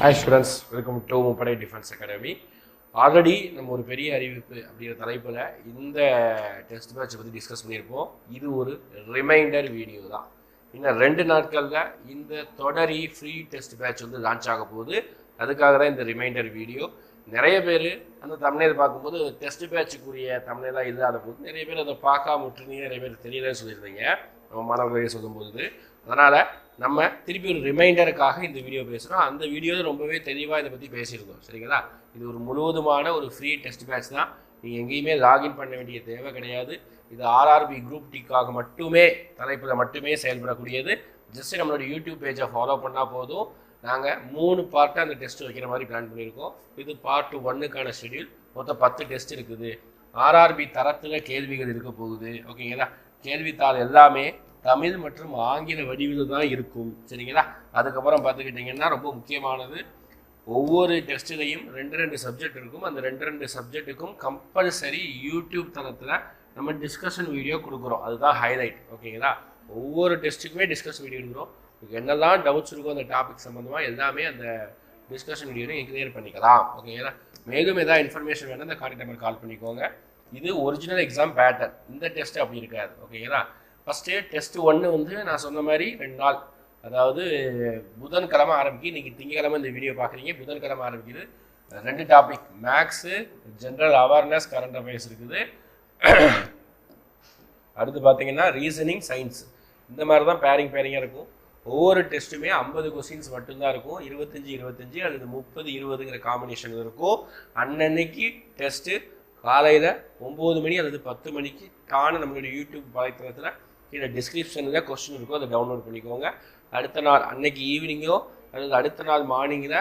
Hi students welcome to Muppadai defence academy already நம்ம ஒரு பெரிய அறிவிப்பு அப்படிங்கிற தலைப்பில் இந்த டெஸ்ட் மேட்ச் பற்றி டிஸ்கஸ் பண்ணியிருப்போம். இது ஒரு ரிமைண்டர் வீடியோ தான். இன்னும் ரெண்டு நாட்களில் இந்த தொடரி ஃப்ரீ டெஸ்ட் பேட்ச் வந்து லான்ச் ஆக போகுது. அதுக்காக தான் இந்த ரிமைண்டர் வீடியோ நிறைய பேர் அந்த தமிழை பார்க்கும்போது டெஸ்ட் பேட்சுக்குரிய தமிழெல்லாம் இல்லாத போது நிறைய பேர் அதை பார்க்காம விட்டுருந்தீங்க நிறைய பேர் தெரியலன்னு சொல்லியிருந்தீங்க. நம்ம மாணவர்களே சொல்லும்போது. அதனால் நம்ம திருப்பி ஒரு ரிமைண்டருக்காக இந்த வீடியோ பேசுகிறோம் அந்த வீடியோ ரொம்பவே தெளிவாக இதை பற்றி பேசியிருக்கோம். சரிங்களா? இது ஒரு முழுவதுமான ஒரு ஃப்ரீ டெஸ்ட் பேட்ச் தான். நீங்கள் எங்கேயுமே லாகின் பண்ண வேண்டிய தேவை கிடையாது. இது ஆர்ஆர்பி குரூப் டிக்காக மட்டுமே தலைப்பில் மட்டுமே செயல்படக்கூடியது. ஜஸ்ட் நம்மளோட யூடியூப் பேஜை ஃபாலோ பண்ணால் போதும். நாங்கள் மூணு பார்ட்டாக அந்த டெஸ்ட் வைக்கிற மாதிரி பிளான் பண்ணியிருக்கோம். இது பார்ட் ஒன்னுக்கான ஷெடியூல் மொத்தம் பத்து டெஸ்ட் இருக்குது. ஆர்ஆர்பி தரத்தில் கேள்விகள் இருக்க போகுது. ஓகேங்களா? கேள்வித்தாள் எல்லாமே தமிழ் மற்றும் ஆங்கில வடிவில் தான் இருக்கும். சரிங்களா? அதுக்கப்புறம் பார்த்துக்கிட்டிங்கன்னா ரொம்ப முக்கியமானது ஒவ்வொரு டெஸ்ட்லையும் ரெண்டு ரெண்டு சப்ஜெக்ட் இருக்கும். அந்த ரெண்டு ரெண்டு சப்ஜெக்ட்டுக்கும் கம்பல்சரி யூடியூப் தளத்தில் நம்ம டிஸ்கஷன் வீடியோ கொடுக்குறோம். அதுதான் ஹைலைட் ஓகேங்களா? ஒவ்வொரு டெஸ்ட்டுக்குமே டிஸ்கஸ் வீடியோ கொடுக்குறோம். என்னெல்லாம் டவுட்ஸ் இருக்கோ அந்த டாபிக் சம்மந்தமாக எல்லாமே அந்த டிஸ்கஷன் வீடியோ நீங்கள் கிளியர் பண்ணிக்கலாம். ஓகேங்களா? மேலும் ஏதாவது இன்ஃபர்மேஷன் வேணும் அந்த கான்டாக்ட் நம்பர் கால் பண்ணிக்கோங்க. இது ஒரிஜினல் எக்ஸாம் பேட்டர்ன் இந்த டெஸ்ட் அப்படி இருக்காது. ஓகேங்களா ஃபஸ்ட்டு டெஸ்ட் ஒன்று வந்து நான் சொன்ன மாதிரி ரெண்டு நாள். அதாவது புதன்கிழமை ஆரம்பிக்கு. இன்றைக்கி திங்கக்கிழமை இந்த வீடியோ பார்க்குறீங்க. புதன்கிழமை ஆரம்பிக்குது. ரெண்டு topic maths general awareness current affairs இருக்குது. அடுத்து பார்த்தீங்கன்னா ரீசனிங் சயின்ஸ் இந்த மாதிரி தான் பேரிங் பேரிங்காக இருக்கும். ஒவ்வொரு டெஸ்ட்டுமே ஐம்பது கொஸ்டின்ஸ் மட்டும்தான் இருக்கும். இருபத்தஞ்சி இருபத்தஞ்சி அல்லது முப்பது இருபதுங்கிற காம்பினேஷன் இருக்கும். அன்னன்னைக்கு டெஸ்ட்டு காலையில் ஒம்பது மணி அல்லது பத்து மணிக்கு தானே நம்மளுடைய யூடியூப் வலைத்தளத்தில் கீழே டிஸ்கிரிப்ஷனில் கொஸ்டின் இருக்கும். அதை டவுன்லோட் பண்ணிக்கோங்க. அடுத்த நாள் அன்னைக்கு ஈவினிங்கோ அல்லது அடுத்த நாள் மார்னிங்கில்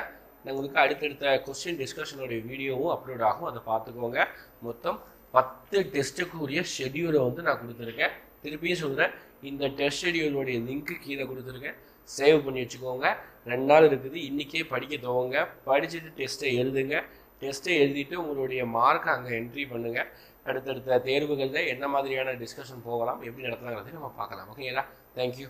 உங்களுக்கு அடுத்தடுத்த கொஸ்டின் டிஸ்கஷனுடைய வீடியோவும் அப்லோட் ஆகும். அதை பார்த்துக்கோங்க. மொத்தம் பத்து டெஸ்ட்டுக்கு உரிய ஷெடியூலை வந்து நான் கொடுத்துருக்கேன். திருப்பியும் சொல்கிறேன் இந்த டெஸ்ட் ஷெடியூலுடைய லிங்க்கு கீழே கொடுத்துருக்கேன். சேவ் பண்ணி வச்சுக்கோங்க. ரெண்டு நாள் இருக்குது. இன்றைக்கே படிக்க துவங்க. படிச்சுட்டு டெஸ்ட்டை எழுதுங்க. டெஸ்ட்டை எழுதிட்டு உங்களுடைய மார்க்கை அங்கே என்ட்ரி பண்ணுங்கள் அடுத்தடுத்த தேர்வுகளில் என்ன மாதிரியான டிஸ்கஷன் போகலாம் எப்படி நடத்தலாங்கிறதை நம்ம பார்க்கலாம். ஓகேங்களா தேங்க்யூ